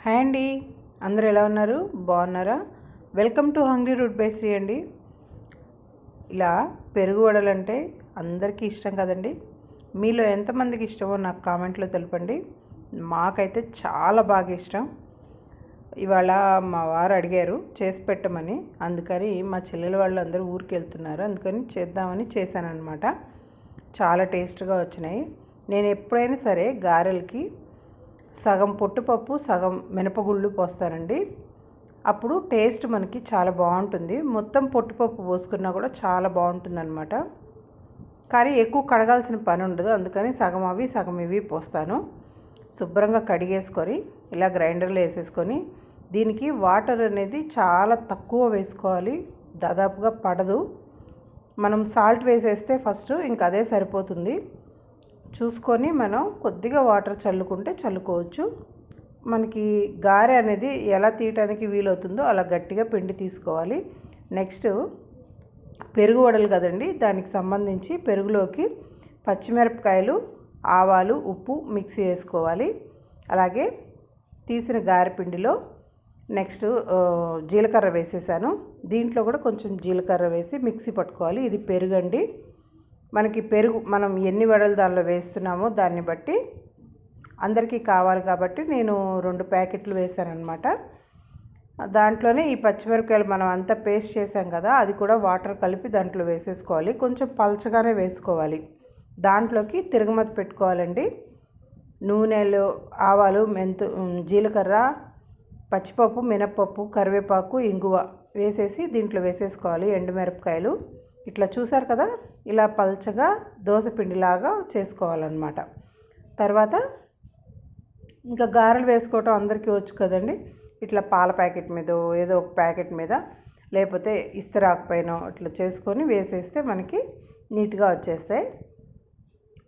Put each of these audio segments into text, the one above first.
Hi అండి. అందరూ ఎలా ఉన్నారు? బాగున్నారా? వెల్కమ్ టు హంగ్రీ రూట్ బేసరీ అండి. ఇలా పెరుగు వడలంటే అందరికీ ఇష్టం కదండి. మీలో ఎంతమందికి ఇష్టమో నాకు కామెంట్లో తెలపండి. మాకైతే చాలా బాగా ఇష్టం. ఇవాళ మా వారు అడిగారు చేసి పెట్టమని. అందుకని మా చెల్లెల వాళ్ళు అందరూ ఊరికి వెళ్తున్నారు. అందుకని చేద్దామని చేశానన్నమాట. చాలా టేస్ట్గా వచ్చినాయి. నేను ఎప్పుడైనా సరే గారెలకి సగం పొట్టుపప్పు సగం మినపగుళ్ళు పోస్తారండి. అప్పుడు టేస్ట్ మనకి చాలా బాగుంటుంది. మొత్తం పొట్టుపప్పు పోసుకున్నా కూడా చాలా బాగుంటుంది అనమాట కానీ ఎక్కువ కడగాల్సిన పని ఉండదు. అందుకని సగం అవి సగం ఇవి పోస్తాను. శుభ్రంగా కడిగేసుకొని ఇలా గ్రైండర్లో వేసేసుకొని దీనికి వాటర్ అనేది చాలా తక్కువ వేసుకోవాలి. దాదాపుగా పడదు. మనం సాల్ట్ వేసేస్తే ఫస్ట్ ఇంక అదే సరిపోతుంది. చూసుకొని మనం కొద్దిగా వాటర్ చల్లుకుంటే చల్లుకోవచ్చు. మనకి గారె అనేది ఎలా తీయటానికి వీలవుతుందో అలా గట్టిగా పిండి తీసుకోవాలి. నెక్స్ట్ పెరుగు వడలు కదండి దానికి సంబంధించి పెరుగులోకి పచ్చిమిరపకాయలు ఆవాలు ఉప్పు మిక్సీ వేసుకోవాలి. అలాగే తీసిన గారె పిండిలో నెక్స్ట్ జీలకర్ర వేసేసాను. దీంట్లో కూడా కొంచెం జీలకర్ర వేసి మిక్సీ పట్టుకోవాలి. ఇది పెరుగండి. మనకి పెరుగు మనం ఎన్ని వడలు దానిలో వేస్తున్నామో దాన్ని బట్టి అందరికీ కావాలి కాబట్టి నేను రెండు ప్యాకెట్లు వేశానమాట దాంట్లోనే ఈ పచ్చిమిరపకాయలు మనం అంతా పేస్ట్ చేసాం కదా అది కూడా వాటర్ కలిపి దాంట్లో వేసేసుకోవాలి. కొంచెం పలచగానే వేసుకోవాలి. దాంట్లోకి తిరగమతి పెట్టుకోవాలండి. నూనెలు ఆవాలు మెంతు జీలకర్ర పచ్చిపప్పు మినప్పప్పు కరివేపాకు ఇంగువ వేసేసి దీంట్లో వేసేసుకోవాలి ఎండుమిరపకాయలు. ఇట్లా చూసారు కదా? ఇలా పల్చగా పిండిలాగా చేసుకోవాలన్నమాట. తర్వాత ఇంకా గారెలు వేసుకోవటం అందరికీ వచ్చు కదండి. ఇట్లా పాల ప్యాకెట్ మీద ఏదో ఒక ప్యాకెట్ మీద లేకపోతే ఇస్తరాకపోయినా ఇట్లా చేసుకొని వేసేస్తే మనకి నీట్గా వచ్చేస్తాయి.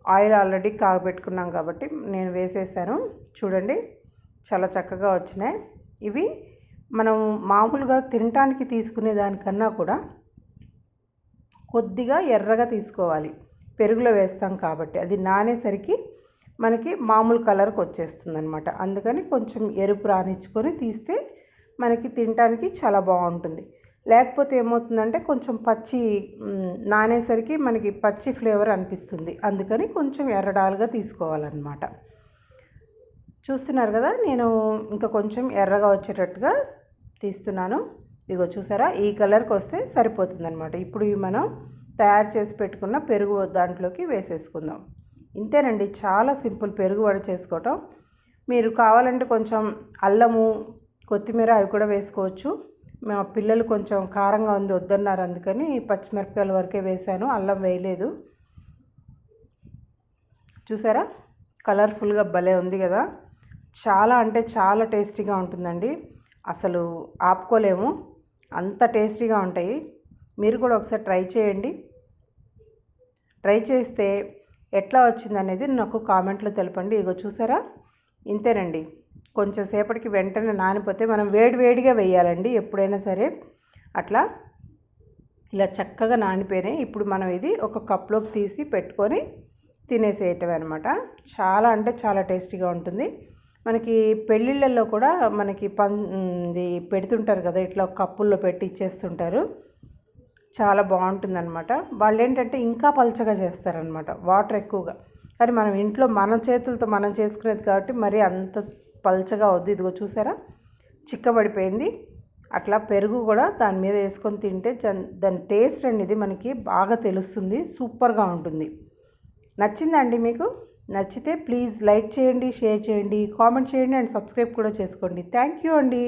ఆయిల్ ఆల్రెడీ కాగబెట్టుకున్నాం కాబట్టి నేను వేసేసాను. చూడండి చాలా చక్కగా వచ్చినాయి. ఇవి మనం మామూలుగా తినటానికి తీసుకునే దానికన్నా కూడా కొద్దిగా ఎర్రగా తీసుకోవాలి. పెరుగులో వేస్తాం కాబట్టి. అది నానేసరికి మనకి మామూలు కలర్కి వచ్చేస్తుంది అనమాట అందుకని కొంచెం ఎరుపు రానిచ్చుకొని తీస్తే మనకి తినడానికి చాలా బాగుంటుంది. లేకపోతే ఏమవుతుందంటే కొంచెం పచ్చి నానేసరికి మనకి పచ్చి ఫ్లేవర్ అనిపిస్తుంది. అందుకని కొంచెం ఎర్రడాలుగా తీసుకోవాలన్నమాట. చూస్తున్నారు కదా నేను ఇంకా కొంచెం ఎర్రగా వచ్చేటట్టుగా తీస్తున్నాను. ఇదిగో చూసారా? ఈ కలర్కి వస్తే సరిపోతుందనమాట ఇప్పుడు ఇవి మనం తయారు చేసి పెట్టుకున్న పెరుగు దాంట్లోకి వేసేసుకుందాం. ఇంతేనండి చాలా సింపుల్ పెరుగు వడ చేసుకోవటం. మీరు కావాలంటే కొంచెం అల్లము కొత్తిమీర అవి కూడా వేసుకోవచ్చు. మా పిల్లలు కొంచెం కారంగా ఉంది వద్దన్నారు అందుకని పచ్చిమిరపకాయల వరకే వేశాను అల్లం వేయలేదు. చూసారా? కలర్ఫుల్గా భలే ఉంది కదా? చాలా అంటే చాలా టేస్టీగా ఉంటుందండి. అసలు ఆపుకోలేము. అంత టేస్టీగా ఉంటాయి. మీరు కూడా ఒకసారి ట్రై చేయండి. ట్రై చేస్తే ఎట్లా వచ్చింది అనేది నాకు కామెంట్లో తెలపండి. ఇగో చూసారా? ఇంతేనండి. కొంచెం సేపటికి వెంటనే నానిపోతే మనం వేడి వేడిగా వేయాలండి ఎప్పుడైనా సరే. అట్లా ఇలా చక్కగా నానిపోయినాయి. ఇప్పుడు మనం ఇది ఒక కప్లోకి తీసి పెట్టుకొని తినేసేయటం అనమాట చాలా అంటే చాలా టేస్టీగా ఉంటుంది. మనకి పెళ్ళిళ్ళల్లో కూడా మనకి పంది పెడుతుంటారు కదా ఇట్లా కప్పుల్లో పెట్టి ఇచ్చేస్తుంటారు. చాలా బాగుంటుందన్నమాట. వాళ్ళు ఏంటంటే ఇంకా పలచగా చేస్తారనమాట వాటర్ ఎక్కువగా. కానీ మనం ఇంట్లో మన చేతులతో మనం చేసుకునేది కాబట్టి మరి అంత పలచగా వద్దు. ఇదిగో చూసారా? చిక్కబడిపోయింది. అట్లా పెరుగు కూడా దాని మీద వేసుకొని తింటే దాని టేస్ట్ అనేది మనకి బాగా తెలుస్తుంది. సూపర్గా ఉంటుంది. నచ్చిందండి మీకు? నచ్చితే ప్లీజ్ లైక్ చేయండి షేర్ చేయండి కామెంట్ చేయండి అండ్ సబ్స్క్రైబ్ కూడా చేసుకోండి. థ్యాంక్ యూ అండి.